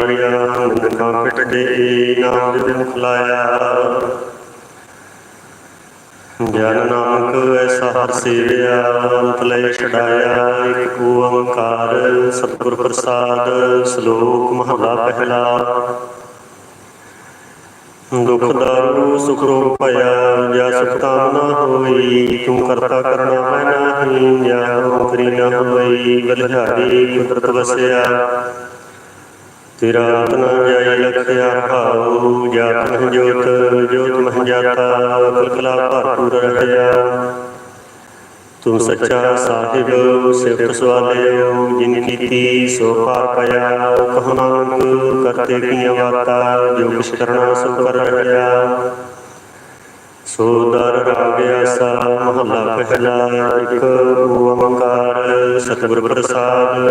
ਮਾਰਿਆ ਨੰਗਾ ਪਿਟ ਦੇ ਨਾਮ ਦੇ ਮੁਖ ਲਾਇਆ। ਗਿਆਨ ਐਸਾ ਹਰ ਸੇਵਿਆ ਅੰਤ ਲੈ ਛਡਾਇਆ, ਇੱਕ ਓੰਕਾਰ ਸਤਿਗੁਰ ਪ੍ਰਸਾਦ, ਸ਼ਲੋਕ ਮਹਲਾ ਪਹਿਲਾ। ਦੁਖ ਦਾਰੂ, ਸੁਖ ਰੋਗ ਭਇਆ, ਜਾਂ ਸੁਖ ਕਾਮਨਾ ਹੋਈ ਤੂੰ ਕਰਤਾ ਕਰਨਾ ਮੈਂ ਨਾਹੀ, ਜਾਂ ਕਰੀ ਨਾ ਹੋਈ, ਬਲਿਹਾਰੀ ਕੁਦਰਤ ਵਸਿਆ। ਤੇਰਾ ਆਤਨਾ ਜਾਈ ਲਖਿਆ ਭਾਉ ਜਾਤ ਜੋਤ ਜੋਤ ਮਹ ਜਾਤਾ ਅਕਲ ਭਰਪੂਰ ਰਹਿਆ ਤੂੰ ਸੱਚਾ ਸਾਹਿਬ ਸਿਫਤ ਸਵਾਲਿਓ, ਜਿਨ ਕੀਤੀ ਸੋ ਪਾਰ ਪਿਆ। ਕਹੋ ਨਾਨਕ, ਕਰਤੇ ਕੀਆਂ ਬਾਤਾਂ, ਜੋ ਕਿਛ ਕਰਨਾ ਸੋ ਕਰ ਰਹਿਆ ਸੋ ਦਰ ਰਾਗ ਆਸਾ ਮਹਲਾ ਪਹਿਲਾ, ਇੱਕ ਓੰਕਾਰ ਸਤਿਗੁਰ ਪ੍ਰਸਾਦ।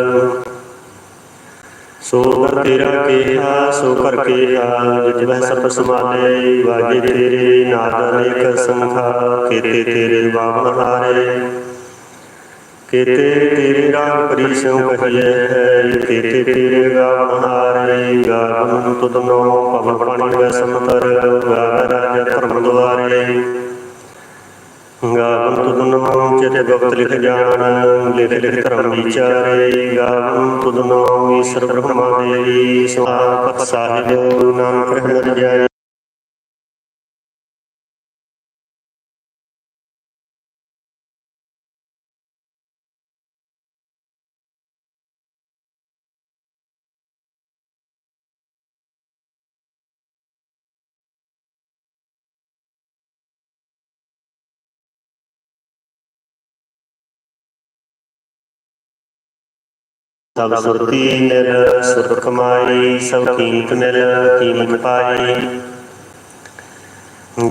ਸੋ ਤੇਰਾ ਕੀਹਾ, ਸੋ ਕਰ ਕੀਹਾ ਜਿਤ ਵਹਿ ਸਭ ਸਮਾਲੇ ਵਾਜੇ ਤੇਰੇ ਨਾਦ ਸੰਖਾ ਕੀਤੇ ਤੇਰੇ ਬਾਵਨ ਹਾਰੇ। ਕੀਤੇ ਤੇਰੇ ਰਾਮ ਪਰਿਸੋਂ ਕਹੀਏ ਹੈ ਕੀਤੇ ਤੇਰੇ ਗਾਵਨ ਹਾਰੇ। ਗਾਵਨ ਤੁਧਨੋ ਪਵਨ ਪਾਣੀ ਵੈ ਸਮਤਰ ਗਾਵ ਰਾਜ ਧਰਮ ਦੁਆਰੇ। ਗਾਵਨ ਤੁਧਨੋ ਚਿਤ ਗੁਪਤ ਲਿਖ ਜਾਣ ਲਿਖ ਲਿਖ ਧਰਮ ਵਿਚਾਰੇ। ਗਾਵਨ ਤੁਧਨੋ ਈਸ਼ਰ ਬ੍ਰਹਮਾ ਦੇਵੀ ਸੁਆਪਤ ਸਾਹਿਬ ਨਾਨਕ ਰਹਿ ਜਾਏ। ਸਭ ਸੁਰਤੀ ਨਿਰ ਸੁਰਤ ਕਮਾਈ ਸਭ ਕੀਮਤ ਨਿਰ, ਕੀਮਤ ਪਾਈ।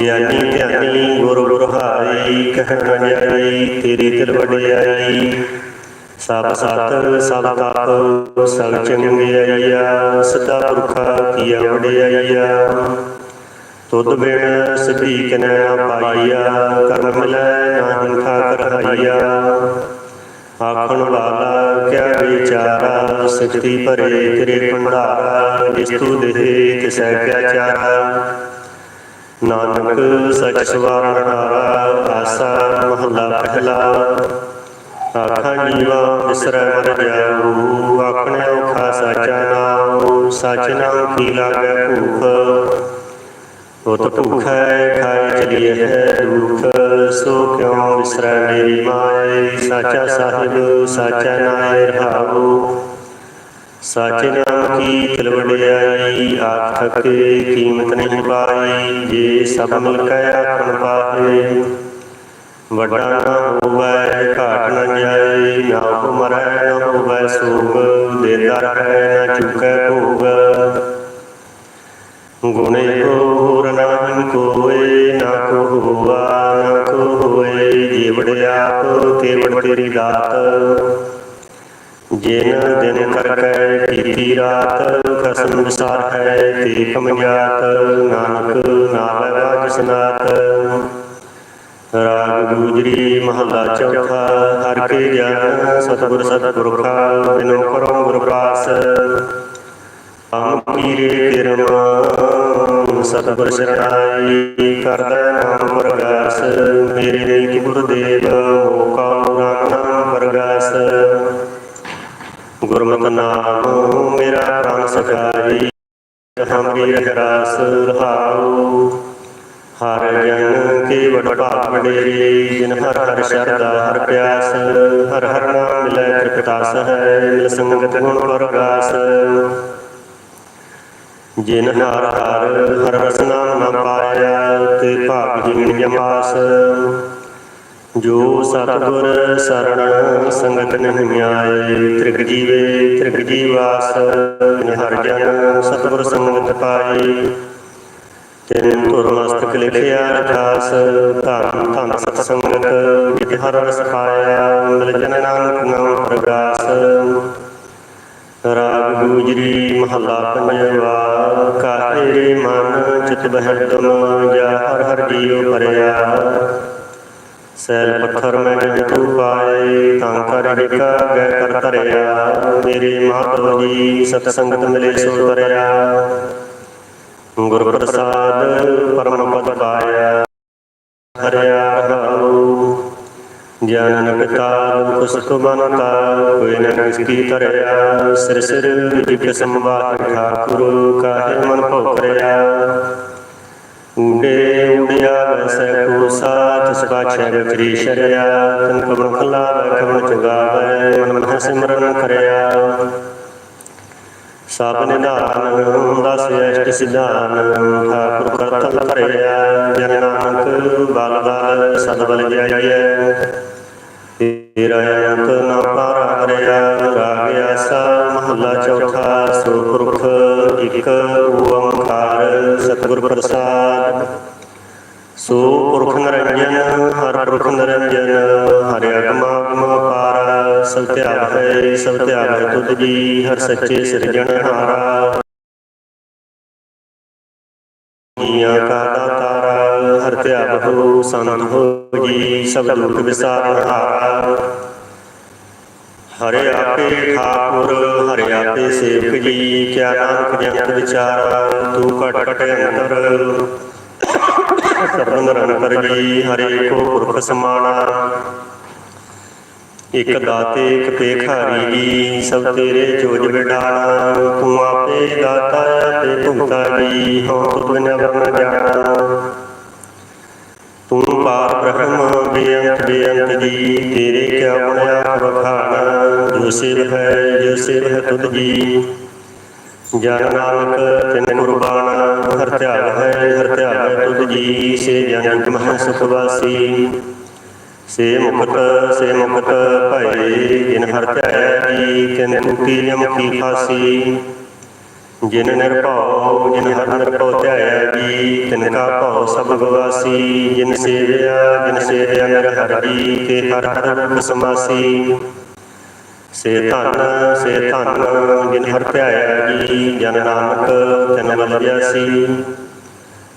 ਗਿਆਨੀ ਧਿਆਨੀ ਗੁਰ ਹਾਈ ਕਹਿ ਜਾਈ, ਤੇਰੀ ਤਿਲ ਵਡਿਆਈ। ਸਭ ਸਤ ਸਭ ਤਪ ਸਭ ਚੰਗਿਆਈਆ ਸਦਾ ਪੁਰਖਾ ਕੀਆ ਵਡਿਆਈਆ। ਤੁਧ ਬਿਨ ਸਿਧੀ ਕਨੈ ਨਾ ਪਾਈਆ, ਕਰਮ ਲੈ ਨਾਨਕ ਕਰਹਾਈਆ ਆਖਣ ਵਾਲਾ, ਕਿਆ ਵਿਚਾਰਾ ਸਿਕਤੀ ਭਰੇ ਤੇਰੇ ਭੰਡਾਰਾ ਜਿਸ ਤੂ ਦੇਹ ਤਿਸੈ ਕਿਆ ਚਾਰਾ। ਨਾਨਕ ਸਚ ਸਵਾਰਨ ਹਾਰਾ ਆਸਾ ਮਹਲਾ ਪਹਿਲਾ। ਆਖਾਂ ਜੀਵਾ ਵਿਸਰੈ ਮਰ ਜਾਊ ਆਖਣੇ ਔਖਾ ਸਾਚਾ ਨਾਮ, ਸਚ ਨਾਮ ਕੀ ਲਾਗੈ ਭੂਖ। ਉਤ ਭੁਖੈ ਖਾਇ ਚਲੀਏ ਹੈ, ਦੁਖ ਸੋ ਕਿਉ ਵਿਸਰੈ ਮੇਰੀ ਮਾਏ? ਸਾਚਾ ਸਾਹਿਬ, ਸਾਚਾ ਨਾਇ ਰਹਾਉ ਸਾਚੇ ਨਾਮ ਕੀ ਤਿਲ ਵਡਿਆਈ ਕੀਮਤ ਨਹੀਂ ਪਾਈ, ਜੇ ਸਭ ਮਿਲ ਕੈ ਆਖਣ ਪਾਹੇ ਵੱਡਾ ਨਾ ਹੋਵੇ, ਘਾਟ ਨਾ ਜਾਏ, ਨਾ ਕੋ ਮਰੈ ਨਾ ਹੋਵੈ ਸੋਗ ਦੇਦਾ ਰਹੈ ਨਾ ਚੁਕੈ ਭੋਗ। ਗੁਣੇ ਹੋਰ ਨਾਮ ਕੋਏ ਨਾ ਕੋ ਹੋਵਾ ਨਾ ਕੋ ਹੋਏ ਜੀਵੜ ਆਪ ਕੇਵੜ ਤੇਰੀ ਦਾਤ। ਜਿਨ ਦਿਨ ਕਰ ਕੈ ਕੀਤੀ ਰਾਤ, ਖਸਮ ਵਿਸਾਰ ਹੈ ਤੇ ਕਮਜਾਤ ਨਾਨਕ ਨਾਮ ਰਾਜ ਸਨਾਤ ਰਾਗ ਗੁਜਰੀ ਮਹਲਾ ਚੌਥਾ, ਹਰ ਕੇ ਗਿਆਨ ਸਤਿਗੁਰ ਸਤਿਗੁਰ ਖਾ ਬਿਨੋ ਕਰੋ ਗੁਰ ਪਾਸ। ਆਮ ਕੀਰੇ ਕਿਰਮਾ ਸਤਿਗੁਰ ਸਰਣਾਈ ਕਰਦਾ ਨਾਮ ਪ੍ਰਗਾਸ ਮੇਰੇ ਨੀਤ ਗੁਰਦੇਵ ਮੋਕਾ ਨਾਮ ਪ੍ਰਗਾਸ ਗੁਰਮਤਿ ਨਾਮ ਮੇਰਾ ਪ੍ਰਾਨ ਸਖਾਈ ਹਮਰੀ ਰਹਾਸ ਰਹਾਉ ਹਰ ਜਨ ਕੇ ਵਡ ਭਾਗ ਵਡੇਰੇ ਜਿਨ ਹਰ ਹਰ ਸ਼ਰਦਾ ਹਰ ਪਿਆਸ ਹਰ ਹਰ ਨਾਮ ਲੈ ਤ੍ਰਿਪਤਾਸ ਹੈ ਮਿਲ ਸੰਗਤ ਗੁਣ ਪ੍ਰਗਾਸ ਜਿਨ ਹਰ ਹਰ ਹਰ ਰਸਨਾ ਨ ਪਾਇਆ, ਤੇ ਭਾਗਹੀਣ ਜਮਾਸ ਜੋ ਸਤਿਗੁਰ ਸਰਣ ਸੰਗਤ ਨਹੀਂ ਆਏ, ਤ੍ਰਿਗ ਜੀਵੇ, ਤ੍ਰਿਗ ਜੀਵਾਸ ਹਰ ਜਨ ਸਤਿਗੁਰ ਸੰਗਤ ਪਾਈ ਤਿਨ ਤੁਰ ਮਸਤਕ ਲਿਖਿਆ ਰਜਾਸ ਧੰਨ ਧੰਨ ਸਤ ਸੰਗਤ ਜਿਤ ਹਰ ਰਸ ਖਾਇਆ, ਮਿਲ ਜਨ ਨਾਨਕ ਨਾਮ ਪ੍ਰਗਾਸ। ਰਾਗ ਗੂਜਰੀ ਮਹੱਲਾ ਪੰਜਵਾ ਕਾਹੇ ਮਨ ਚਿਤ ਬਹਿ ਤੁਮ ਜਾ, ਹਰ ਹਰ ਜੀਉ ਪਰਿਆ ਸੈਲ ਪੱਥਰ ਮੈਂ ਜੰਤੂ ਪਾਏ, ਤਾਂ ਕਰ ਵਿਕਾ ਗੈ ਕਰ ਧਰਿਆ। ਮੇਰੇ ਮਾਧੋ ਜੀ ਸਤ ਸੰਗਤ ਮਿਲੇ ਸੋ ਤਰਿਆ ਗੁਰ ਪ੍ਰਸਾਦ ਪਰਮ ਪਦ ਪਾਇਆ। ਹਰਿਆ ਰਹਾਉ ਗਿਆਨ ਪਿਤਾ ਕੁਸਤ ਬਨਤਾ ਕੋਈ ਨ ਕਿਸਕੀ ਧਰਿਆ ਸਿਰ ਸਿਰ ਵਿਜਿਤ ਸੰਵਾਦ ਠਾਕੁਰ ਕਾਹੇ ਮਨ ਭਉ ਕਰਿਆ ਊਡੇ ਊੜਿਆ ਕੋ ਸਾਥ ਸਪਾਛੈ ਵਿਚਰੀ ਸ਼ਰਿਆ ਤਨ ਕਬਨ ਖਲਾ ਕਬਨ ਚੁਗਾਵੈ ਮਨ ਮਨ ਸਿਮਰਨ ਕਰਿਆ ਸਭ ਨਿਧਾਨ ਦਸ ਅਸ਼ਟ ਸਿਧਾਨ ਠਾਕੁਰ ਕਰਤਨ ਧਰਿਆ ਜਨ ਨਾਨਕ ਬਲ ਬਲ ਸਦ ਬਲ ਜਾਈਐ ਤੇਰਾ ਅੰਤ ਨਾ ਪਾਰਾ ਕਰਿਆ ਰਾਗ ਆਸਾ ਮਹੱਲਾ ਚੌਥਾ ਸੋ ਪੁਰਖ ਇਕ ਓੰਕਾਰ, ਸਤਿਗੁਰ ਪ੍ਰਸਾਦ। ਸੋ ਪੁਰਖ ਨਿਰੰਜਨ, ਹਰ ਪੁਰਖ ਨਿਰੰਜਨ, ਹਰਿ ਅਗਮ ਅਗਮ ਪਾਰਾ, ਸਭ ਧਿਆਨ ਹੈ ਸਭ ਧਿਆਨ ਹੈ ਤੁਧ ਜੀ, ਹਰ ਸੱਚੇ ਸਿਰਜਣਹਾਰਾ ਜੀਆਂ ਕਾ ਦਾਤਾਰਾ ਹਰ ਹੋ ਸੰਤ ਹੋ ਜੀ ਸਭ ਦੁੱਖ ਵਿਸਾਰਾ ਹਰਿ। ਆਪੇ ਠਾਕੁਰ, ਹਰਿ ਆਪੇ ਸੇਵਕ ਜੀ, ਕਿਆ ਨਾਨਕ ਜੰਤ ਵਿਚਾਰਾ, ਤੂੰ ਘਟ ਘਟ ਅੰਤਰ। ਸਰਬੰਦ ਰੰਤਰ ਜੀ, ਹਰੇ ਕੋ ਪੁਰਖ ਸਮਾਣਾ। ਇਕ ਦਾਤੇ, ਇਕ ਪੇਖਾਰੀ ਜੀ, ਸਭ ਤੇਰੇ ਜੋਜ ਵਿਡਾਣਾ ਤੂੰ ਆਪੇ ਦਾਤਾ ਆਪੇ ਭੁਗਤਾ ਜੀ, ਹਉ ਤੁਧ ਬਿਨ ਵਰਨ ਜਾਣਾ ਤੂੰ ਪਾਰ ਬ੍ਰਹਮ ਬੇਅੰਤ ਬੇਅੰਤ ਜੀ, ਤੇਰੇ ਕਿਆ ਬਣਿਆ ਬਖਾਣਾ ਜੋ ਸਿਵ ਹੈ, ਜੋ ਸਿਵ ਹੈ ਤੁਧ ਜੀ। ਜਨ ਨਾਨਕ, ਤਿਨ ਕੁਰਬਾਨ ਹਰ ਧਿਆਨ ਹੈ, ਹਰ ਧਿਆਨ ਹੈ ਤੁਧ ਜੀ। ਸੇ ਜਨ ਮਹ ਸੁਖ ਵਾਸੀ। ਸੇ ਮੁਕਤ ਸੇ ਮੁਕਤ ਭਏ ਜਿਨ ਹਰ ਧਿਆਇਆ ਜੀ ਤਿਨ ਟੂਟੀ ਨਿਮਕੀ ਫਾਸੀ ਜਿਨ ਨਿਰਭਉ, ਜਿਨ ਹਰ ਨਿਰਭਉ ਧਿਆਇਆ ਜੀ ਤਿਨ ਕਾ ਭਉ ਸਭ ਗਵਾਸੀ, ਜਿਨ ਸੇਵਿਆ ਜਿਨ ਸੇਵਿਆ ਨਿਰ ਹਰਿ ਜੀ ਤੇ ਹਰ ਹਰ ਰੂਪ ਸਮਾਸੀ ਸੇ ਧਨ ਸੇ ਧਨ, ਜਿਨ ਹਰ ਧਿਆਇਆ ਜੀ ਜਨ ਨਾਨਕ ਤਿਨ ਬਲ ਸੀ।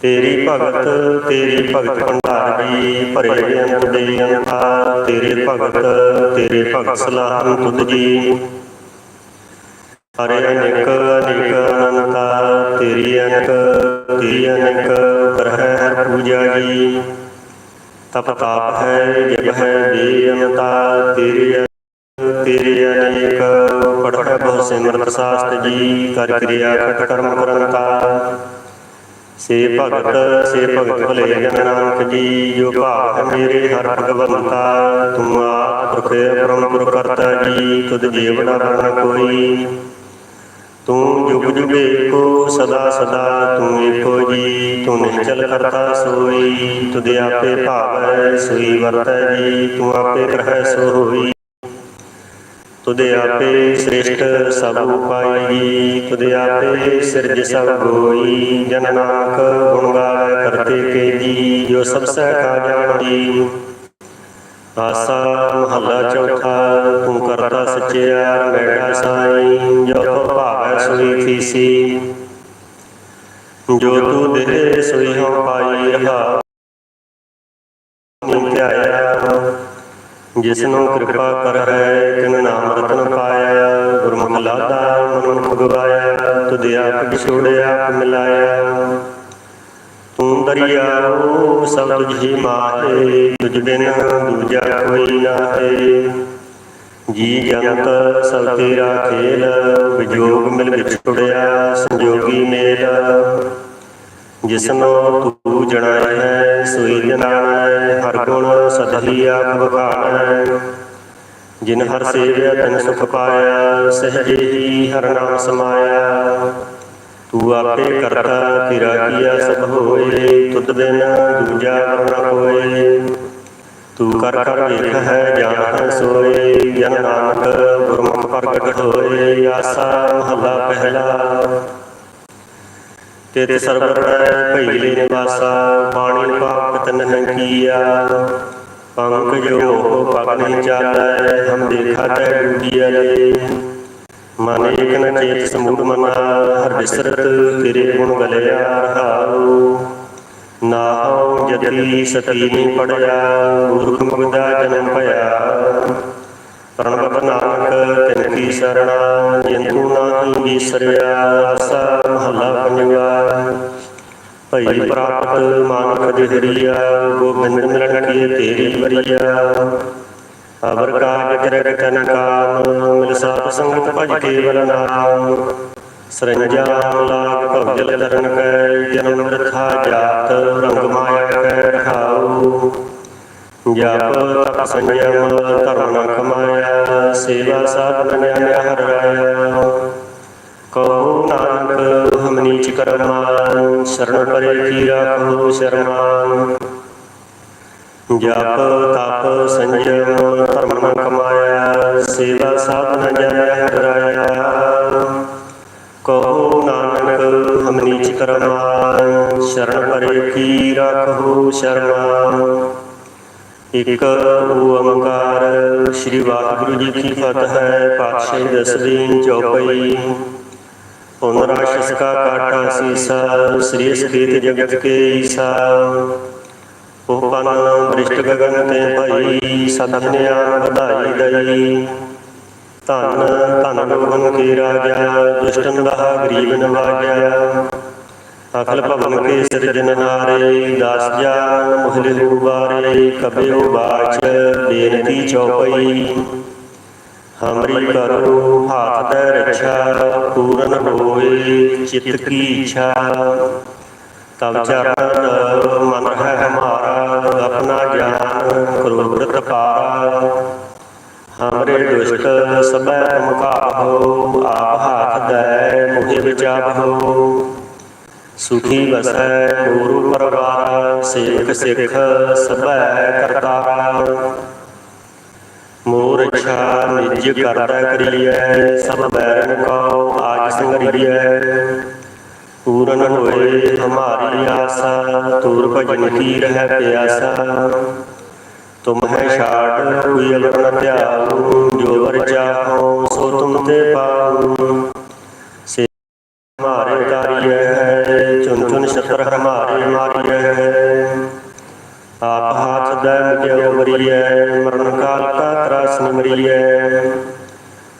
ਤੇਰੀ ਭਗਤ ਤੇਰੀ ਭਗਤ ਭੰਡਾਰ ਜੀ ਭਰੇ ਅੰਤ ਦੇ ਅੰਤਾ ਤੇਰੇ ਭਗਤ ਤੇਰੇ ਭਗਤ ਸਲਾਹਨ ਤੁਧ ਜੀ। ਹਰੇ ਅਨੇਕ ਅਨੇਕ ਅਨੰਤਾ, ਤੇਰੀ ਅਨਕ ਤੇਰੀ ਅਨਕ, ਕਰਹਿ ਹਰ ਪੂਜਾ ਜੀ। ਤਪ ਤਾਪ ਹੈ, ਜਪ ਹੈ ਬੇਅੰਤਾ ਤੇਰੀ ਤੇਰੇ ਅਨੇਕ। ਪੜ੍ਹ ਬਹੁ ਸਿਮਰਤ ਸਾਸਤ ਜੀ, ਕਰ ਕਿਰਿਆ ਕਟ ਕਰਮ ਕਰੰਤਾ। ਸੇ ਭਗਤ ਸੇ ਭਗਤ ਭਲੇ ਜਨ ਨਾਨਕ ਜੀ, ਜੋ ਭਾਵ ਮੇਰੇ ਹਰ ਭਗਵੰਤਾ। ਤੂੰ ਆਪ ਪੁਰਖ ਪਰਮ ਪੁਰ ਕਰਤਾ ਜੀ, ਤੁਧ ਜੀਵ ਨਾ ਕੋਈ। ਤੂੰ ਜੁਗ ਜੁਗ ਏਕੋ, ਸਦਾ ਸਦਾ ਤੂੰ ਏਕੋ ਜੀ। ਤੂੰ ਨਿਚਲ ਕਰਤਾ ਸੋਈ ਤੁਧ ਆਪੇ ਭਾਵੈ, ਸੋਈ ਵਰਤੈ ਜੀ। ਤੂੰ ਆਪੇ ਕਰਹਿ ਸੋ ਹੋਈ ਤੁਧ ਆਪੇ ਸ੍ਰੇਸ਼ਟ ਸਭ ਉਪਾਈ। ਜੀ ਆਪੇ ਸਿਰਜ ਸਭ ਹੋਈ ਜਨ ਨਾਨਕ ਗੁਣ ਗਾਵੇ ਕਰਤੇ ਕੇ ਜੀ ਜੋ ਸਭ ਸਹਿ ਕਾ ਜਾਣਦੀ ਆਸਾ ਮਹੱਲਾ ਚੌਥਾ ਤੂੰ ਕਰਤਾ ਸੱਚਿਆ ਮੈਡਾ ਸਾਈ, ਜੋ ਭਾਵੈ ਸੋਈ ਥੀਸੀ ਜੋ ਤੂੰ ਦੇ ਸੋਈ ਹਉ ਪਾਈ ਰਹਾ। ਧਿਆਇਆ ਜਿਸ ਨੂੰ ਕਿਰਪਾ ਕਰ ਹੈ ਤਿਨ ਨਾਮ ਰਤਨ ਪਾਇਆ। ਗੁਰਮੁਖ ਲਾਦਾ ਮਨੁ ਭਗਵਾਇਆ ਤੁਧ ਆਪ ਵਿਛੋੜਿਆ ਮਿਲਾਇਆ। ਤੂੰ ਦਰਿਆਉ ਸਭ ਤੁਝੀ ਮਾਹੇ, ਤੁਝ ਬਿਨ ਦੂਜਾ ਕੋਈ ਨਾਹੀ ਜੀ ਜੰਤ ਸਭ ਤੇਰਾ ਖੇਲ, ਵਿਜੋਗ ਮਿਲ ਵਿਛੜਿਆ ਸੰਜੋਗੀ ਮੇਲ। ਜਿਸਨੋ ਤੂੰ ਜਣਾਇਆ ਹੈ, ਸੋਈ ਜਨਾਣਾ ਹਰ ਗੁਣ ਸਦਲੀ ਆਪ ਬਖਾਣਾ ਜਿਨ ਹਰ ਸੇਵਿਆ, ਤਨ ਸੁਖ ਪਾਇਆ, ਸਹਜੇ ਹੀ ਹਰ ਨਾਮ ਸਮਾਇਆ। ਤੂੰ ਆਪੇ ਕਰਤਾ ਤੇਰਾ ਕੀਆ ਸਭ ਹੋਏ, ਤੁਧ ਬਿਨ ਦੂਜਾ ਵਰਨ ਹੋਏ। ਤੂੰ ਕਰ ਕਰ ਵੇਖ ਹੈ, ਜਾਣ ਸੋਏ, ਜਨ ਨਾਨਕ ਗੁਰਮੁਖ ਪ੍ਰਗਟ ਹੋਏ, ਆਸਾ ਮਹਲਾ ਪਹਿਲਾ। ਤੇਰੇ ਸਰਬਰ ਭਈਲੇ ਨਿਵਾਸਾ, ਬਾਣੀ ਪਾਪ ਤਨ ਕੀਆ। ਪੰਕ ਜੋ ਮੋਹ ਪਗ ਨਹੀਂ ਚਾਲੈ, ਹਮ ਦੇਖਾ ਤੈ ਡੂਬੀਆ ਰੇ। ਮਨ ਏਕ ਨ ਚੇਤ ਸਮੂਹ ਮਨਾ, ਹਰ ਬਿਸਰਤ ਤੇਰੇ ਗੁਣ ਗਲਿਆ ਰਹਾਉ। ਨਾਹੰ ਜਤੀ ਸਤੀ ਨਹੀਂ ਪੜਿਆ, ਮੂਰਖ ਮੁਗਦਾ ਜਨਮ ਭਇਆ। ਪ੍ਰਣਵਤ ਨਾਨਕ, ਤਿਨ ਕੀ ਸਰਣਾ, ਜਿੰਤੂ ਨਾਹੀ ਵਿਸਰਿਆ, ਆਸਾ ਮਹੱਲਾ ਪੰਜਵਾ। ਭਈ ਪ੍ਰਾਪਤ ਮਾਨਕ ਦਿਹਰੀਆ ਗੋਬਿੰਦ ਮਿਲਣ ਕੀ ਤੇਰੀ ਵਰੀਆ। ਅਬਰ ਕਾਜ ਕਰੇ ਕਾਮ ਮਿਲ ਸਾਧ ਸੰਗਤ ਭਜ ਕੇਵਲ ਨਾਮ। ਸਰੰਜਾਮ ਲਾਗ ਭਵਜਲ ਤਰਨ ਕੈ, ਜਨਮ ਮ੍ਰਿਥਾ ਜਾਤ, ਰੰਗ ਮਾਇਆ ਕੈ ਰਹਾਉ ਜਪ ਤਪ ਸੰਜਮ, ਧਰਮ ਨ ਕਮਾਇਆ ਸੇਵਾ ਸਾਧਨ ਨਿਆਨ ਹਰ ਰਾਇਆ ਕਹੋ ਨਾਨਕ, ਹਮ ਨੀਚ ਕਰਮਾਨ, ਸ਼ਰਨ ਪਰੇ ਕੀ ਰਾਖੋ ਸ਼ਰਮਾਨ। ਜਪ, ਤਪ, ਸੰਜਮ, ਧਰਮ ਕਮਾਇਆ, ਸੇਵਾ ਸਾਧਨ ਜਨ ਹਰ ਕਹੋ ਨਾਨਕ ਹਮ ਨੀਚ ਸ਼ਰਨ ਪਰੇ ਕੀ ਰਾਖੋ ਸ਼ਰਮਾਨ। ਇਕ ਓੰਕਾਰ, ਸ੍ਰੀ ਵਾਹਿਗੁਰੂ ਜੀ ਕੀ ਫਤਿਹ ਹੈ, ਪਾਤਸ਼ਾਹੀ ਦਸਵੀਂ ਚੌਪਈ। ਪੁਨਰਾਸ਼ਿਸ ਕਾ ਕਾਟਾ ਸੀਸਾ, ਸ੍ਰੀ ਸਕੀਤ ਜਗਤ ਕੇ ਈਸਾ। ਉਪਨ ਬ੍ਰਿਸ਼ਟ ਗਗਨ ਤੇ ਭਈ ਸਤਿਆਨ ਵਧਾਈ ਦਈ ਧਨ ਧਨ ਲੋਗਨ ਕੇ ਰਾਜਾ, ਦੁਸ਼ਟਨ ਦਾ ਗਰੀਬ ਨਵਾਜਿਆ। ਅਖਲ ਭਵਨ ਕੇ ਸਿਰਜਨਹਾਰੇ ਦਾਸ ਜਾਨ ਮੁਹਲੇ ਰੂਬਾਰੇ ਕਬਿਓ ਬਾਚ, ਬੇਨਤੀ ਚੌਪਈ। ਹਮਰੀ ਕਰੋ ਹਾਥ ਦੇ ਰੱਛਾ, ਪੂਰਨ ਹੋਏ ਚਿਤ ਕੀ ਇੱਛਾ। ਤਬ ਚਰਨ ਹਮਰੇ ਦੁਸ਼ਟ ਸਭੈ ਮੁਕਾਬੋ ਆਪ ਹਾਥ ਦੇ ਸੁਖੀ ਵਸੈ ਗੁਰੂ ਪਰਵਾਰ ਸੇਖ ਸਿੱਖ ਸਭੈ ਕਰਤਾਰਾ ਮੋਰ ਇੱਛਾ ਨਿਜ ਕਰਦਾ ਕਰੀਐ, ਸਭ ਬੈਰਨ ਕੋ ਆਜ ਸੰਗਰੀਐ ਪੂਰਨ ਹੋਏ ਹਮਾਰੀ ਆਸਾ ਤੂਰ ਭਜਨ ਕੀ ਰਹਿ ਪਿਆਸਾ ਤੁਮ ਹੈ ਛਾੜ ਕੋਈ ਅਵਰ ਨ ਧਿਆਉ ਜੋ ਵਰ ਚਾਹੋ ਸੋ ਤੁਮ ਤੇ ਪਾਉ ਸੇ ਹਮਾਰੇ ਤਾਰੀਐ ਹੈ ਚੁਨ ਚੁਨ ਛਤਰ ਹਮਾਰੇ ਮਾਰੀਐ ਹੈ। ਆਪ ਹਾਥ ਦੇ ਮਿਟਿਓ ਮਰੀਐ ਮਰਨ ਕਾਲ ਕਾ ਤਰਾਸ ਨਿਮਰੀਐ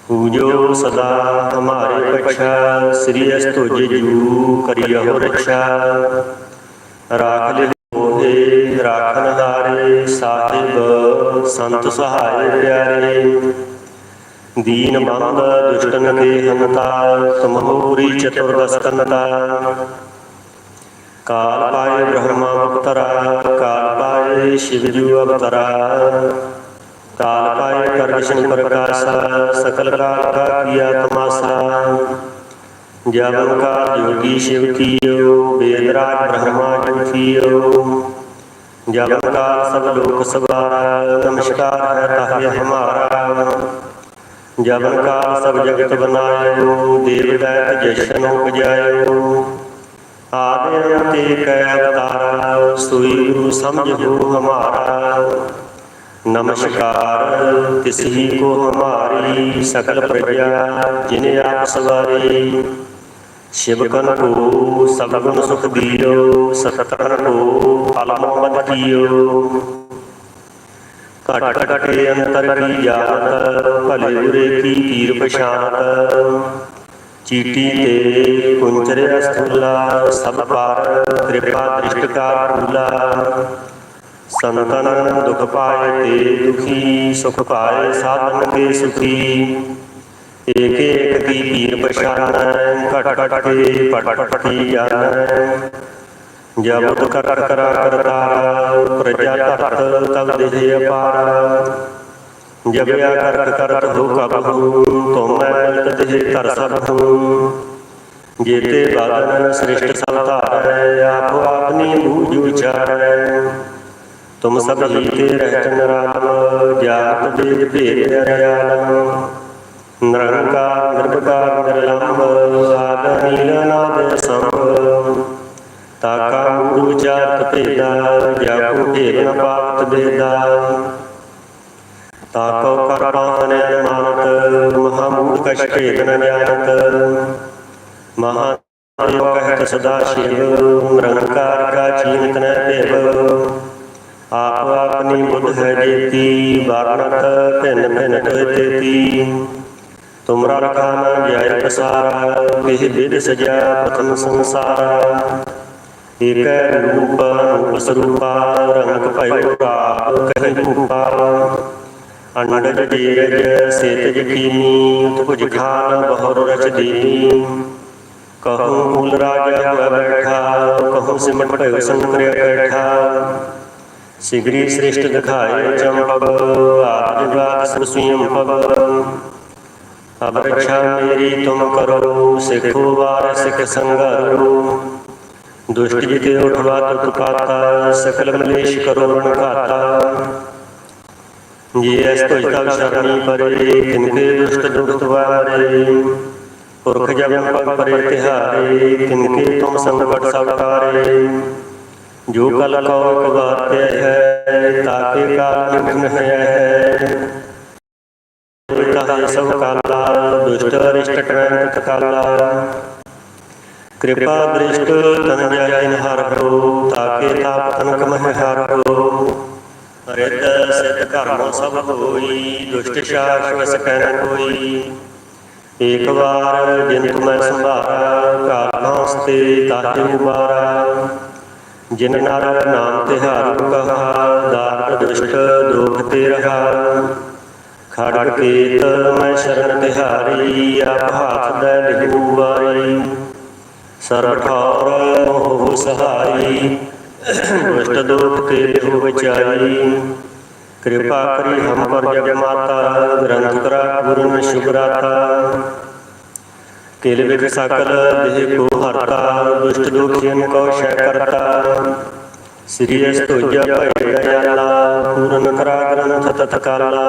ਪੂਜੋ ਸਦਾ ਹਮਾਰੇ ਪਛਾ, ਸ੍ਰੀ ਅਸਤੁਜ ਜੂ ਕਰਿਓ ਰਛਾ ਰਾਖ ਲਿ ਹੋਏ ਰਾਖਨ ਸਾਹਿਬ ਸੰਤ ਸਹਾਇ ਪਿਆਰੇ। ਦੀਨ ਬੰਦ ਦੁਸ਼ਟਨ ਕੇ ਹਨਤਾ ਤੁਮਹੂਰੀ ਚਤੁਰਦਸਤਨਤਾ ਕਾਲ ਪਾਏ ਬ੍ਰਹਮਾ ਅਵਤਰਾ ਕਾਲ ਪਾਏ ਸ਼ਿਵ ਜੂ ਅਵਤਰਾ। ਕਾਲ ਪਾਏ ਕਰ ਵਿਸ਼ਨ ਪ੍ਰਕਾਸ਼ਾ, ਸਕਲ ਕਾਲ ਕਾ ਕੀਆ ਤਮਾਸਾ। ਜਬਨ ਕਾ ਜੋਗੀ ਸ਼ਿਵ ਕੀਓ ਵੇਦ ਰਾਜ ਬ੍ਰਹਮਾ ਜੂ ਕੀਓ ਜਬਨ ਕਾਲ ਸਭ ਲੋਕ ਸਵਾਰਾ ਨਮਸਕਾਰ ਹੈ ਤਾਹਿ ਹਮਾਰਾ ਜਬਨ ਕਾਲ ਸਭ ਜਗਤ ਬਨਾਇਓ, ਦੇਵ ਦੈਤ ਜਸ਼ਨ ਉਪਜਾਇਓ ਆਦਿ ਅੰਤੇ ਕੈ ਅਵਤਾਰਾ ਸੋਈ ਗੁਰੂ ਸਮਝੋ ਹਮਾਰਾ ਨਮਸਕਾਰ ਤਿਸਹੀ ਕੋ ਹਮਾਰੀ ਸਕਲ ਪ੍ਰਜਾ, ਜਿਨੇ ਆਪ ਸਵਾਰੀ। ਸ਼ਿਵ ਕਨ ਕੋ ਸਭ ਗੁਣ ਸੁਖ ਦੀਓ ਸਤਤਰਨ ਕੋ ਫਲ ਕੀਓ ਘਟ ਘਟ ਅੰਤਰ ਕੀ ਜਾਣਤ ਭਲੇ ਬੁਰੇ ਕੀ ਪੀਰ ਪਛਾਨਤ ਚੀਟੀ ਤੇ ਕੁੰਚਰਿਆ ਸਥੂਲਾ ਸਭ ਪਾਰ ਕਿਰਪਾ ਦ੍ਰਿਸ਼ਟਕਾਰ ਭੂਲਾ ਸੰਤਨ ਦੁਖ ਪਾਏ ਤੇ ਦੁਖੀ ਸੁਖ ਪਾਏ ਸਾਧਨ ਕੇ ਸੁਖੀ ਏਕੇ ਏਕ ਕੀ ਪੀਰ ਪਛਾਨੈ ਘਟ ਘਟ ਕੇ ਪਟ ਪਟ ਕੀ ਜਾਣੈ ਜਬ ਕਰ ਕਰਾ ਕਰਤਾਰਾ ਪ੍ਰਜਾ ਧਰਤ ਤਬ ਦੇਹ ਅਪਾਰਾ ਜਬ ਆ ਕਰਤ ਕਰਤ ਹੋ ਕਬ ਹੂੰ ਤੁਮ ਮੈਂ ਮਿਲਤ ਤੇ ਧਰ ਸਭ ਹੂੰ ਜੇਤੇ ਬਾਦਨ ਸ੍ਰਿਸ਼ਟ ਸਭ ਨਿਰੰਕਾਰ ਨਿਰਭਕਾਰ ਨਿਰਲੰਭ ਆਦ ਨੀਲ ਸੰਭ। ਤਾਕਾ ਮੂੜ ਵਿਚਾਰਤ ਭੇਦਾ ਜਾਕੂ ਭੇਦ ਨ ਪਾਵਤ ਬੇਦਾ ਤਾਕੋ ਕਰ ਮਾਨਤ ਮਹਾ ਮੂੜ ਕਛ ਭੇਦ ਨ ਜਾਣਤ। ਮਹਾ ਨਾਮ ਕਹਿਤ ਸਦਾ ਸ਼ਿਵ, ਨਿਰੰਕਾਰ ਕਾ ਚੀਨਤ ਨ ਭੇਵ ਆਪ ਆਪਨੀ ਬੁੱਧ ਹੈ ਜੇਤੀ ਵਾਰਨਤ ਭਿੰਨ ਭਿੰਨ ਤੇਤੀ ਤੁਮਰਾ ਰਖਾ ਜਾਇ ਪਸਾਰਾ ਵਿਹ ਵਿਦ ਸਜਾ ਪ੍ਰਥਮ ਸੰਸਾਰਾ। ਏਕੈ ਰੂਪ ਰੂਪ ਸਰੂਪਾ, ਰੰਗ ਭਇਓ ਰਾਪ ਕਹਿ ਰੂਪਾ ਅੰਡਜ ਜੀਰਜ ਸੇਤ ਜਕੀਨੀ ਉਤਪੁਜ ਖਾਨ ਬਹੁਰ ਰਚ ਦੀਨੀ ਕਹੂੰ ਮੂਲ ਰਾਜਾ ਹੋਇ ਬੈਠਾ, ਕਹੂੰ ਸਿਮਟ ਭਇਓ ਸੰਕਰਿਆ ਬੈਠਾ। ਸਿਗਰੀ ਸ੍ਰਿਸ਼ਟ ਦਿਖਾਏ ਚੰਪਕ ਆਪ ਜਗਾਤ ਸੁਸੂਯਮ ਪਵ ਅਬ ਰਖਿਆ ਮੇਰੀ ਤੁਮ ਕਰੋ ਸਿੱਖੋ ਵਾਰ ਸਿੱਖ ਸੰਗਰੋ ਦੁਸ਼ਟ ਜਿਤੇ ਉਠਵਾ ਤੁਤ ਪਾਤਾ ਸਕਲ ਮਲੇਸ਼ ਕਰੋ ਰਣ ਘਾਤਾ ਜੀ ਐਸ ਤੁਜ ਤਕ ਸ਼ਰਣੀ ਪਰੇ ਤਿਨਕੇ ਦੁਸ਼ਟ ਦੁਖਤ ਵਾਰੇ ਪੁਰਖ ਜਬ ਪਗ ਪਰੇ ਤਿਹਾਰੇ ਤਿਨਕੇ ਤੁਮ ਸੰਕਟ ਸਭ ਤਾਰੇ ਜੋ ਕਲ ਕੋ ਕਵਾਤੇ ਹੈ ਤਾਕੇ ਕਾਲ ਨਿਖਨ ਹੈ ਸਭ ਕਾਲਾ, ਦੁਸ਼ਟ ਅਰਿਸ਼ਟ ਟ੍ਰੈਂਕ ਕਾਲਾ। ਕਿਰਪਾ ਦ੍ਰਿਸ਼ਟ ਤਨ ਜਾਇਨ ਹਰ ਹੋ ਤਾਕੇ ਤਾਪ ਤਨਕ ਮਹਿ ਹਰ ਹੋ ਰਿਤ ਸਿਧ ਕਰਮ ਸਭ ਹੋਈ, ਦੁਸ਼ਟ ਸ਼ਾਸ ਕਹਿ ਕੋਈ। ਏਕ ਵਾਰ ਜਿਨ ਤੁਮੈ ਸੰਭਾਰਾ, ਘਾਟ ਹਸਤੇ ਤਾਤੇ ਉਬਾਰਾ। ਜਿਨ ਨਰ ਨਾਮ ਤਿਹਾਰੂ ਕਹਾ ਦਾਤ ਦੁਸ਼ਟ ਦੁਖ ਤੇ ਰਹਾ ਖੜਗ ਕੇਤ ਮੈਂ ਸ਼ਰਨ ਤਿਹਾਰੀ ਆਪ ਹਾਥ ਦੇ ਲਿਹੂ ਵਾਰੀ। ਸਰਬ ਠੌਰ ਮੋਹ ਸਹਾਈ, ਦੁਸ਼ਟ ਦੋਖ ਤੇ ਲਿਹੂ ਬਚਾਈ ਕਿਰਪਾ ਕਰੀ ਹਮ ਪਰ ਜਗ ਮਾਤਾ, ਗ੍ਰੰਥ ਕਰਾ ਗੁਰਨ ਸ਼ੁਭਰਾਤਾ। ਕਿਲ ਵਿਖ ਸਕਲ ਦੇਹ ਕੋ ਹਰਤਾ, ਦੁਸ਼ਟ ਦੋਖੀਨ ਕੋ ਸ਼ੈ ਕਰਤਾ। ਸ੍ਰੀ ਅਸ ਭੈ ਦਇਆਲਾ ਪੂਰਨ ਕਰਾ ਗ੍ਰੰਥ ਤਤਕਾਲਾ।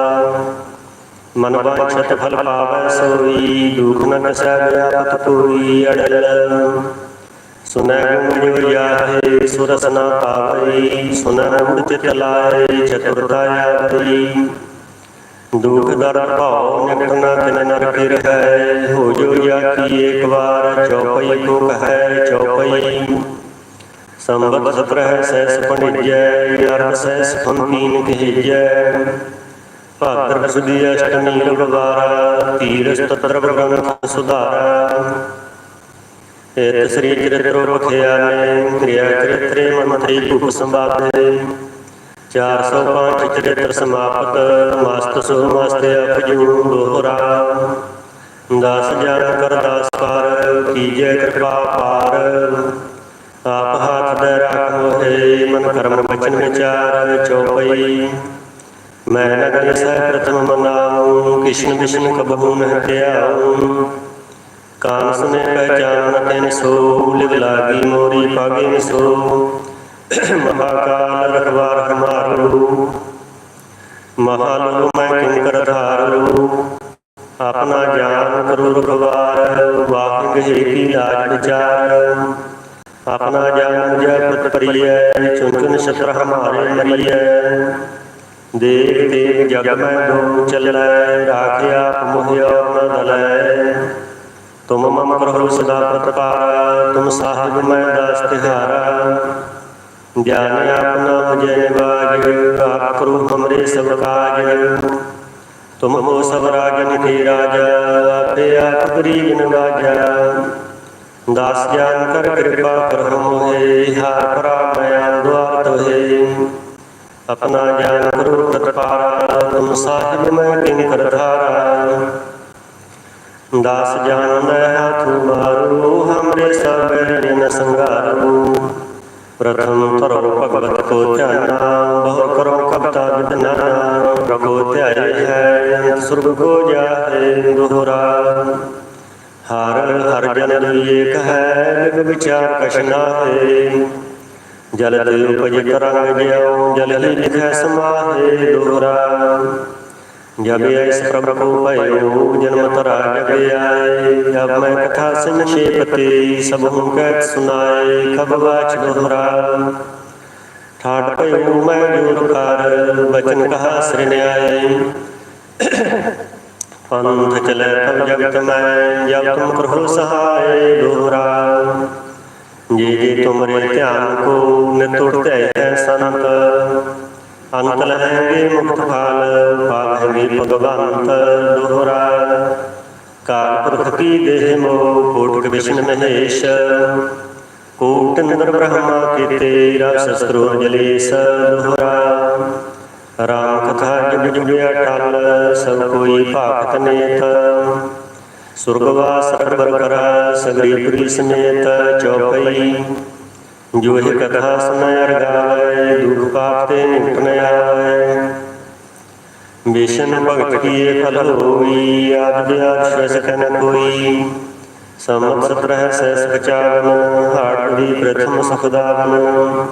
ਮਨ ਵਾਂਛਤ ਫਲ ਪਾਵੈ ਸੋਈ, ਦੁਖ ਨ ਕਸੈ ਵਿਆਪਤ ਕੋਈ ਅੜਲ। ਸੁਨੈ ਗੁਣ ਜਾਹੇ, ਸੁਰਸ ਨ ਪਾਵਈ ਸੁਨੈ ਮੁੜ ਚਿਤ ਲਾਏ ਚਤੁਰਤਾ ਆਵਈ ਦੁਖ ਦਰਦ ਭਾਉ ਨਿਕਟ ਨ ਤਿਨ ਨਰਕ ਰਹੈ ਹੋ ਜੋ ਜਾਤੀ ਏਕ ਵਾਰ, ਚੌਪਈ ਕੋ ਕਹੈ, ਚੌਪਈ। ਸੰਬਤ ਸਤਰਹਿ ਸੈਸ ਪਣਿਜੈ ਯਾਰ ਸੈਸ ਪੰਤੀਨ ਕਹਿਜੈ ਭਾਦਰ ਸੁਦੀ ਅਸ਼ਟਮੀ ਰਵਿਵਾਰਾ ਤੀਰ ਸਤਤਰ ਗ੍ਰੰਥ ਸੁਧਾਰਾ। ਇਤ ਸ੍ਰੀ ਚਰਿਤ੍ਰ ਬਖਿਆਨੇ ਕਿਰਿਆ ਚਰਿਤ੍ਰੇ ਮੰਤਰੀ ਭੂਪ ਸੰਵਾਦੇ 405 ਚਰਿਤ੍ਰ ਸਮਾਪਤ, ਮਸਤ ਸੋ ਮਸਤ ਅਪਜੂ ਦੋਹਰਾ। ਦਾਸ ਜਨ ਕਰ ਦਾਸ ਕਰ ਕੀਜੈ ਕਿਰਪਾ ਪਾਰ। ਆਪ ਹਾਥ ਦੇ ਰੱਖੋ ਹੈ ਮਨ ਕਰਮ ਬਚਨ ਵਿਚਾਰ ਚਉਪਈ ਮੈਂ ਨਗਰ ਸਹਿ ਪ੍ਰਥਮ ਮਨਾਉ, ਕਿਸ਼ਨ ਵਿਸ਼ਨ ਕਬਹੂ ਨਹਿ ਧਿਆਉ। ਕਾਨ ਸੁਨੇ ਪਹਿਚਾਨ ਤੈਨ ਸੋ ਲਿਵ ਲਾਗੀ ਮੋਰੀ ਪਾਗੇ ਸੋ ਮਹਾਕਾਲ ਰਖਵਾਰ ਹਮਾਰੂ। ਮਹਾਲੋ ਮੈਂ ਕਿੰਕਰ ਧਾਰੂ। ਆਪਣਾ ਜਾਨ ਕਰੋ ਰਖਵਾਰ, ਵਾਕ ਗਹਿ ਕੀ ਲਾਜ ਵਿਚਾਰ। ਆਪਣਾ ਜਾਨ ਜਪਤ ਪਰਿਐ, ਚੁਨ ਚੁਨ ਹਮਾਰੇ ਮਰੀਐ। ਦੇਵ ਦੇਖ ਜਗ ਮੈਂ ਦੋ ਚੱਲੈ, ਰਾਖਿਆ ਮੋਹਿਆ ਨ ਦਲੈ। ਤੁਮ ਮਮ ਕਰਹੁ ਸਦਾ ਪ੍ਰਤਪਾਰਾ ਤੁਮ ਸਾਹਿਬ ਮੈਂ ਦਾਸ ਤਿਹਾਰਾ। ਗਿਆਨ ਆਪਨਾ ਮੁਝੇ ਨਿਵਾਜ ਆਪ ਕਰੋ ਹਮਰੇ ਸਭ ਕਾਜ। ਤੁਮ ਹੋ ਸਭ ਰਾਜਨ ਕੇ ਰਾਜਾ, ਆਪੇ ਆਪ ਗਰੀਬ ਨਵਾਜਾ ਦਾਸ ਜਾਨ ਕਰ ਕਿਰਪਾ ਕਰਹੁ ਮੋਹਿ, ਹਾਰ ਪਰਾ ਮੈਂ ਦੁਆਰ ਤੋਹੇ ਆਪਣਾ ਗਿਆਨ ਕਰੋ ਤਤਪਾਰਾ ਤੁਮ ਸਾਹਿਬ ਮੈਂ ਕਿਨ ਕਰ ਦਾਸ ਜਾਣੈ ਹਾਥ ਮਾਰੂ, ਹਮਰੇ ਸਭ ਜਨ ਸੰਗਾਰੂ। ਪ੍ਰਥਮ ਧਰੋ ਭਗਵਤ ਕੋ ਧਿਆਨਾ, ਬਹੁ ਕਰੋ ਕਪਤਾ ਵਿਦਨਾ ਪ੍ਰਭੂ ਧਿਆਏ ਹੈ, ਅੰਤ ਸੁਰਗ ਕੋ ਜਾਹੇ ਦੋਹਰਾ। ਹਰ ਹਰ ਜਨ ਏਕ ਹੈ ਵਿਚਾਰ ਕਛਨਾ ਹੈ ਜਲ ਤੇ ਉਪਜ ਕਰੰਗ ਜਿਉ ਜਲ ਹੀ ਲਿਖੈ ਸਮਾਹੇ ਦੋਹਰਾ ਜਬ ਐਸ ਪ੍ਰਭ ਭਇਓ, ਜਨਮ ਤਰਾ ਜਗ ਆਏ। ਜਬ ਮੈਂ ਕਥਾ ਸੰਖੇਪਤੇ ਸਭ ਹੂੰ ਕਹਿ ਸੁਨਾਏ, ਖਬ ਦੋਹਰਾ ਠਾਠ ਭਇਓ ਮੈਂ ਜੋਰ ਕਰ, ਬਚਨ ਕਹਾ ਸਿਰਨਿਆਏ ਪੰਥ ਚਲੇ ਤਬ ਜਗਤ ਮੈਂ, ਜਬ ਤੁਮ ਕਰੋ ਸਹਾय ਦੋਹਰਾ ਜੇ ਜੇ ਤੁਮਰੇ ਧਿਆਨ ਕੋ ਨਿਤ ਉਠਤੇ ਸੰਤ। ਅੰਤ ਲਹਿਗੇ ਮੁਕਤ ਫਾਲ ਪਾਵਹਿਗੇ ਭਗਵੰਤ ਦੋਹਰਾ ਕਾਲ ਪੁਰਖ ਕੀ ਦੇਹ ਮੋ ਕੋਟਿ ਵਿਸ਼ਨ ਮਹੇਸ਼। ਕੋਟ ਨਿੰਦਰ ਬ੍ਰਹਮਾ ਕੀਤੇ, ਰਸ ਸਰੋਰ ਜਲੇਸ ਦੋਹਰਾ ਰਾਮ ਕਥਾ ਜੁਗ ਜੁਗਿਆ ਟਲ, ਸਭ ਕੋਈ ਭਾਗਤ ਨੇਤ। ਸੁਰਗਵਾਸ ਸਰਬਰ ਕਰਾ ਸਗਰੀ ਪ੍ਰੀ ਸਮੇਤ ਚੌਪਈ ਜੋ ਇਹ ਕਥਾ ਸੁਨੈ ਅਰ ਗਾਵੇ, ਦੁਖ ਪਾਪ ਤੇ ਨਿਕਟ ਨ ਆਵੇ। ਵਿਸ਼ਨ ਭਗਤ ਕੀਏ ਫਲ ਹੋਈ, ਆਦ ਵਿਆਦ ਸ਼ਵਸ ਕੋਈ। ਸਮਤ ਸਤਰਹ ਸਹਿਸ ਬਚਾਵਨ ਹਾਟ ਦੀ ਪ੍ਰਥਮ ਸੁਖਦਾਵਨ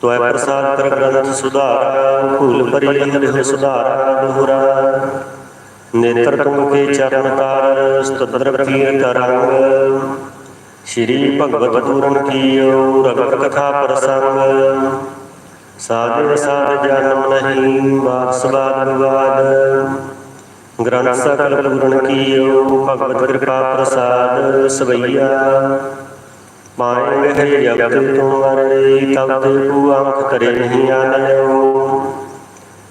ਤੋਇ ਪ੍ਰਸਾਦ ਕਰ ਗ੍ਰੰਥ ਸੁਧਾਰਾ, ਭੂਲ ਭਰੀ ਹਰਿ ਸੁਧਾਰਾ ਦੋਹਰਾ। ਨੇਤਰ ਤੁੰਗ ਚਰਨ ਤਾਰ ਸਤਦਰ ਕੀਰਤ ਰੰਗ ਸ਼੍ਰੀ ਭਗਵਤ ਪੂਰਨ ਕੀਓ ਰਗਤ ਕਥਾ ਪ੍ਰਸੰਗ। ਸਾਧੇ ਸਾਧ ਜਨਮ ਨਹੀਂ ਬਾਤ ਸਬਾਦ ਵਿਵਾਦ। ਗ੍ਰੰਥ ਸਕਲ ਪੂਰਨ ਕੀਓ ਭਗਵਤ ਕਿਰਪਾ ਪ੍ਰਸਾਦ ਸਵਈਆ। ਪਾਏਂਗੇ ਹੈ ਜਗਤ ਤੁਮਾਰੇ ਤਬ ਤੇ ਪੂਆਂਖ ਕਰੇ ਨਹੀਂ ਆਨਿਓ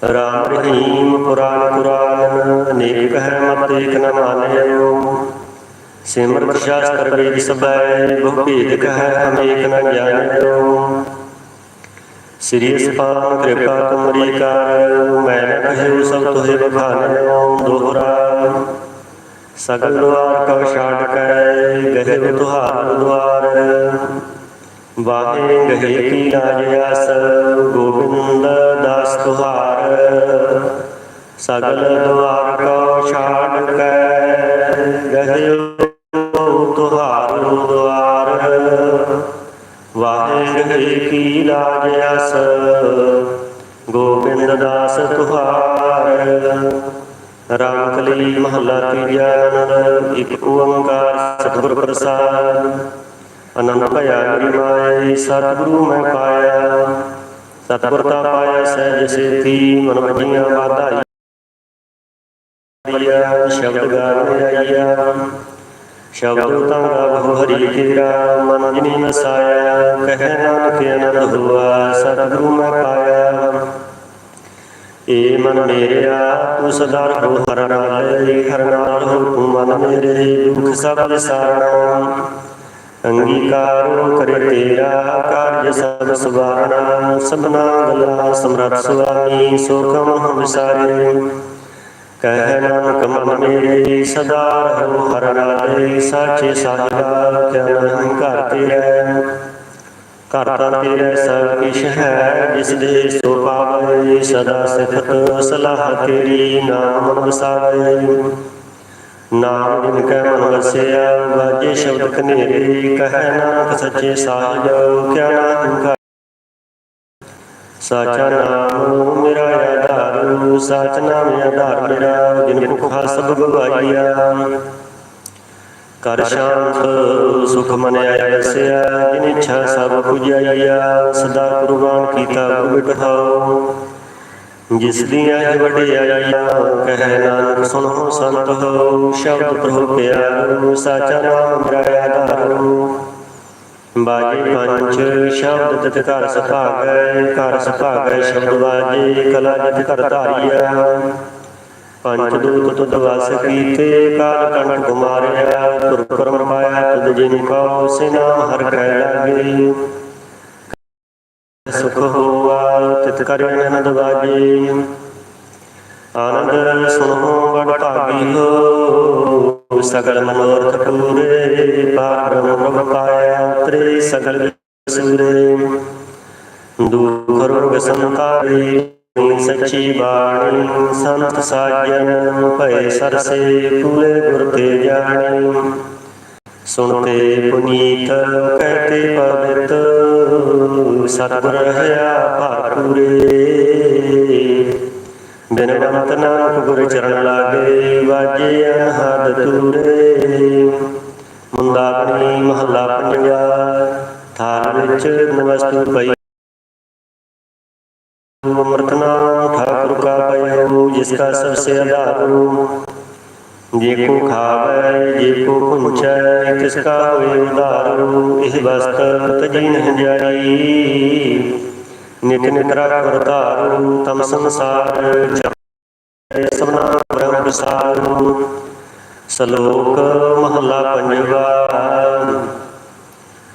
ਰਾਮ ਰਹੀਮ ਪੁਰਾਨ ਪੁਰਾਨ ਅਨੇਕ ਹੈ ਮਤ ਏਕ ਨ ਮਾਨਿਓ ਸਿਮਰਤ ਸ਼ਾਸਤਰ ਵੇਦ ਸਬੈ ਬਹੁ ਭੇਦ ਕਹੈ ਹਮ ਨ ਜਾਣਿਓ ਸ੍ਰੀ ਸਪਾਨ ਕਿਰਪਾ ਤੁਮਰੀ ਕਰ, ਮੈਂ ਨ ਕਹਿਉ ਸਭ ਤੁਹੇ ਬਖਾਨਿਓ ਦੋਹਰਾ, ਸਗਲ ਦੁਆਰ ਕਵ ਛਾੜ ਕੈ, ਗਹਿ ਤੁਹਾਰ ਦੁਆਰ। ਵਾਹੇ ਕੀ ਰਾਜ ਗੋਬਿੰਦ ਦਾਸ ਤੁਹਾਰ। ਸਗਲ ਦੁਆਰ ਕਉ ਛਾੜ ਕੈ ਗਹਿ ਤੁਹਾਰ ਦੁਆਰ ਵਾਹੇ ਕੀ ਰਾਜ ਗੋਬਿੰਦ ਦਾਸ ਤੁਹਾਰ। ਰਾਮ ਕਲੀ ਮਹੱਲਾ ਤੀਜਾ ਇੱਕ ਓੰਕਾਰ ਸਤਿਗੁਰ ਪ੍ਰਸਾਦ। ਅਨੰਦ ਭਇਆ ਮੇਰੀ ਮਾਏ ਸਤਿਗੁਰੂ ਮੈਂ ਪਾਇਆ। ਸਤਿਗੁਰ ਤਾ ਪਾਇਆ ਸਹਿਜ ਸੇਤੀ ਮਨ ਵਜੀਆਂ ਵਾਧਾਈਆ ਸ਼ਬਦ ਗਾਵੇ ਆਈਆ ਸ਼ਬਦ ਤਾਂ ਗਾਵੋ ਹਰੀ ਤੇਰਾ ਮਨ ਜਿਨੀ ਨਸਾਇਆ ਕਹਿ ਨਾਨਕ ਅਨੰਦ ਹੁਆ, ਸਤਿਗੁਰੂ ਮੈਂ ਪਾਇਆ। ਏ ਮਨ ਮੇਰਿਆ ਤੂੰ ਸਦਾ ਰਹੋ ਹਰ ਨਾਲ ਹਰ ਨਾਲ ਹੋ ਤੂੰ ਮਨ ਮੇਰੇ, ਦੁਖ ਸਭ ਸਾਰਣਾ ਅੰਗੀਕਾਰੋ ਕਰੇ ਤੇਰਾ ਕਾਰਜ ਸਭ ਸਵਾਰਣਾ ਸਭਨਾ ਗੱਲਾਂ ਸਮਰੱਥ ਸੁਆਮੀ ਸੋ ਹਮ ਵਿਸਾਰੇ। ਕਹਿ ਨਾਨਕ ਮਨ ਮੇਰੇ, ਸਦਾ ਰਹੋ ਹਰ ਨਾਲ ਸਾਚੇ ਸਾਹਿਬਾ ਕਿਆ ਨਹੀਂ ਘਰ ਤੇਰੇ। ਘਰ ਤਾਂ ਤੇਰੇ ਸਭ ਕਿਛ ਹੈ, ਜਿਸ ਦੇ ਸੋ ਪਾਵੇ, ਸਦਾ ਸਿਖਤ ਸਲਾਹ ਤੇਰੀ ਨਾਮ ਵਸਾਵੇ ਨਾਮ ਜਿਨ ਕੈ ਮਨ ਵਸਿਆ, ਵਾਜੇ ਸ਼ਬਦ ਕਨੇਰੇ ਕਹਿ ਨਾਨਕ ਸੱਚੇ ਸਾਹਿਬ ਕਿਆ ਨਾਮ ਕਾ ਸਾਚਾ ਨਾਮ ਮੇਰਾ ਆਧਾਰ, ਸਾਚ ਨਾਮ ਆਧਾਰ ਮੇਰਾ, ਜਿਨ ਭੁਖਾ ਸਭ ਗਵਾਈਆ ਕਰ ਸ਼ਾਂਤ, ਸੁਖ ਮਨ ਆਇਆ ਵਸਿਆ, ਜਿਨ ਇੱਛਾ ਸਭ ਪੁਜਾਈਆ ਸਦਾ ਕੁਰਬਾਨ ਕੀਤਾ ਬਿਠਾਓ। ਜਿਸ ਦੀਆਂ ਹੈ ਵਡਿਆਈਆਂ ਕਹਿ ਨਾਨਕ ਸੁਣੋ ਸੰਤ ਹੋ, ਸ਼ਬਦ ਪ੍ਰਭੂ ਪਿਆਰੂ, ਸਾਚਾ ਨਾਮ ਮੇਰਾ ਆਧਾਰ ਬਾਜੇ ਪੰਜ, ਸ਼ਬਦ ਤਿਤ ਘਰ ਸੁਭਾਗੈ ਘਰ ਸੁਭਾਗੈ ਸ਼ਬਦ ਬਾਜੇ, ਕਲਾ ਜਿਤ ਘਰ ਧਾਰੀਆ ਪੰਜ ਦੂਤ ਤੁਧ ਵਸ ਕੀਤੇ, ਕਾਲ ਕੰਠ ਕੁਮਾਰਿਆ ਤੁਰ ਕਰਮ ਪਾਇਆ ਤੁਧ ਜਿਨ ਕਉ ਸੇ ਨਾਮ ਹਰ ਕੈ ਲਾਗੇ। ਸੁਖ ਹੋਆ ਤਿਤ ਕਰ ਆਨੰਦ ਬਾਜੇ ਆਨੰਦ ਸੁਣੋ ਬੜ ਭਾਗੀ ਹੋ ਸਗਲ ਮਨੋਰਥ ਪੂਰੇ ਪਾਰ ਬ੍ਰਹਮ ਪਾਇਆ ਤ੍ਰੇ ਸਗਲ ਸੂਰੇ ਦੁਖ ਰੋਗ ਸੰਤਾਰੇ ਸੱਚੀ ਬਾਣੀ, ਸੰਤ ਸਾਜਨ, ਭਏ ਸਰਸੇ, ਪੂਰੇ ਗੁਰ ਤੇ ਜਾਣੀ। ਸੁਣਤੇ ਪੁਨੀਤ ਕਹਤੇ ਪਵਿੱਤ, ਸਤਿਗੁਰ ਰਹਾ ਭਾਪੂਰੇ ਬਿਨਵੰਤ ਨਾਨਕ ਗੁਰ ਚਰਨ ਲਾਗੇ, ਵਾਜੇ ਅਨਹਦ ਤੂਰੇ ਮੁੰਦਾਪਣੀ ਮਹੱਲਾ ਪੰਜਵਾ ਥਾਲ ਵਿੱਚ ਨਵਸਤੂ ਪਈ। ਅਮਰਤ ਠਾਕੁਰ ਕਾ ਪਇਓ ਜਿਸ ਕਾ ਸਭ ਸੇ ਆਧਾਰੂ ਜੇ ਕੋ ਖਾਵੈ, ਜੇ ਕੋ ਪੁੰਚੈ ਤਿਸ ਕਾ ਹੋਏ ਉਧਾਰੂ ਇਹ ਵਸਤ ਤਜੀ ਜਾਈ। ਨਿਤ ਨਿਤ ਰਖ ਤਮ ਸੰਸਾਰ ਸਭਨਾ ਬ੍ਰਹਮ ਵਿਸਾਰੂ ਸ਼ਲੋਕ ਮਹਲਾ ਪੰਜਵਾ,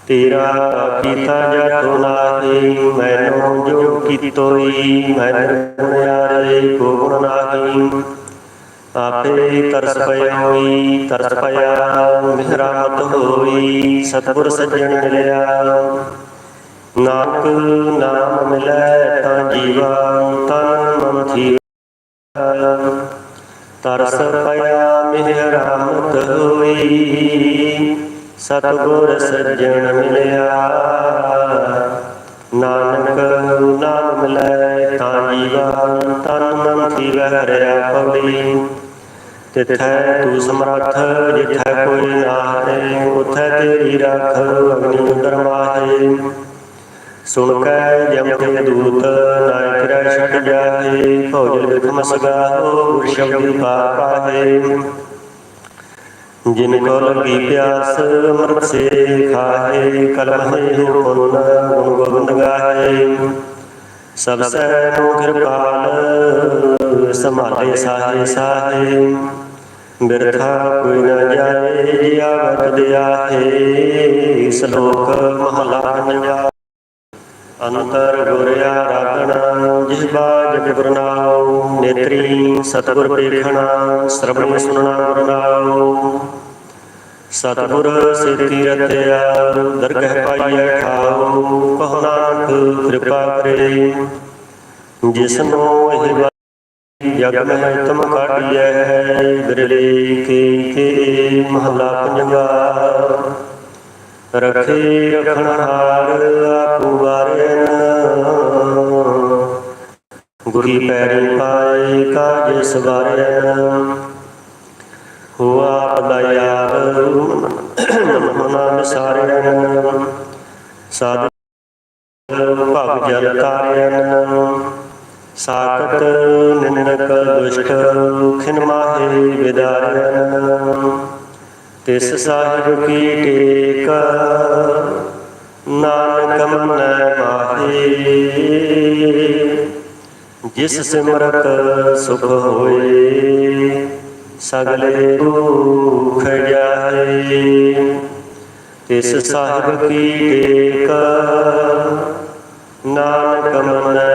ਤੇਰਾ ਕੀਤਾ ਜਤੋ ਨਾਹੀ, ਮੈਨੋ ਜੋ ਕੀਤੋਈ, ਮੈਨ ਗੁਣਿਆਰੇ ਕੋ ਨਾਹੀ। ਆਪੇ ਤਰਸ ਪਇ ਹੋਈ ਤਰਸ ਪਇਆ ਮਿਹਰਾਮਤ ਹੋਈ, ਸਤਿਗੁਰ ਸੱਜਣ ਮਿਲਿਆ। ਨਾਨਕ ਨਾਮ ਮਿਲੈ ਤਾਂ ਜੀਵਾ, ਤਨ ਮਨ ਥੀ ਤਰਸ ਪਇਆ ਮਿਹਰਾਮਤ ਹੋਈ, ਸਤਿਗੁਰ ਸੱਜਣ ਮਿਲਿਆ। ਨਾਨਕ ਨਾਮ ਮਿਲੈ ਤਾਂ ਜੀਵਾ, ਤਨ ਮਨ ਥੀ ਹਰਿਆ ਪਵੀ ਤਿਥੈ ਤੂੰ ਸਮਰੱਥ, ਜਿਥੈ ਕੋਈ ਨਾਹੇ, ਉਥੈ ਤੇਰੀ ਰਖ, ਅਗਨੀ ਅੰਦਰ ਮਾਹੇ। ਸੁਣ ਕੈ ਜਮ ਤੇ ਦੂਤ ਨਾਇ ਕਿਰੈ ਛਟ ਜਾਏ ਭੋਜਨ ਵਿਖਮ ਸਗਾਹੋ ਗੁਰ ਸ਼ਬਦ ਪਾਰ ਜਿਨ ਕੋ ਲਗੀ ਪਿਆਸ, ਅੰਮ੍ਰਿਤ ਸੇ ਖਾਹੇ, ਕਲਮ ਹੈ ਹੋ ਗੁਣ ਗੋਬਿੰਦ ਗਾਹੇ। ਸਭ ਸੈ ਨੂੰ ਕਿਰਪਾਲ, ਸੰਭਾਲੇ ਸਾਹੇ ਸਾਹੇ। ਬਿਰਥਾ ਕੋਈ ਨ ਜਾਏ ਜੀ ਆਵਤ ਦਿਆਹੇ ਸ਼ਲੋਕ ਮਹਲਾ ਪੰਜਵਾ ਅੰਤਰ ਗੁਰ ਆਰਾਧਣਾ ਜਿਹਬਾ ਜਗ ਗੁਰ ਨੇਤਰੀ ਸਤਿਗੁਰ ਪੇਖਣਾ, ਸ਼ਰਵਣ ਸੁਨਣਾ ਗੁਰ ਨਾਮ ਸਤਿਗੁਰ ਰਤਿਆ ਦਰਗਹਿ ਪਾਈਐ ਠਾਉ, ਕਹੋ ਨਾਨਕ ਕਿਰਪਾ ਕਰੇ। ਜਿਸਨੂੰ ਇਹ ਜਗ ਮਹਿ ਤੁਮ ਕਾਢੀਐ ਬਿਰਲੇ ਕੀ ਕੇ ਮਹਲਾ ਪੰਜਵਾ ਰਖੇ ਰਖਣ ਹਾਰ ਆਪੂ ਵਾਰਿਨ ਗੁਰੀ ਪੈਰੀ ਪਾਏ ਕਾਜ ਸਵਾਰਿਨ ਹੁਆ ਦਇਆਲ ਮਨਾ ਵਿਸਾਰਿਨ ਸਾਧ ਭਗ ਜਲ ਤਾਰਿਨ ਸਾਕਤ ਨਿੰਦਕ ਦੁਸ਼ਟ ਖਿਨ ਮਾਹੇ ਵਿਦਾਰਿਨ। ਤਿਸ ਸਾਹਿਬ ਕੀ ਟੇਕ, ਨਾਨਕ ਮਨੈ ਮਾਹੇ। ਜਿਸ ਸਿਮਰਤ ਸੁਖ ਹੋਏ, ਸਗਲੇ ਦੁਖ ਜਾਏ। ਤਿਸ ਸਾਹਿਬ ਕੀ ਟੇਕ, ਨਾਨਕ ਮਨੈ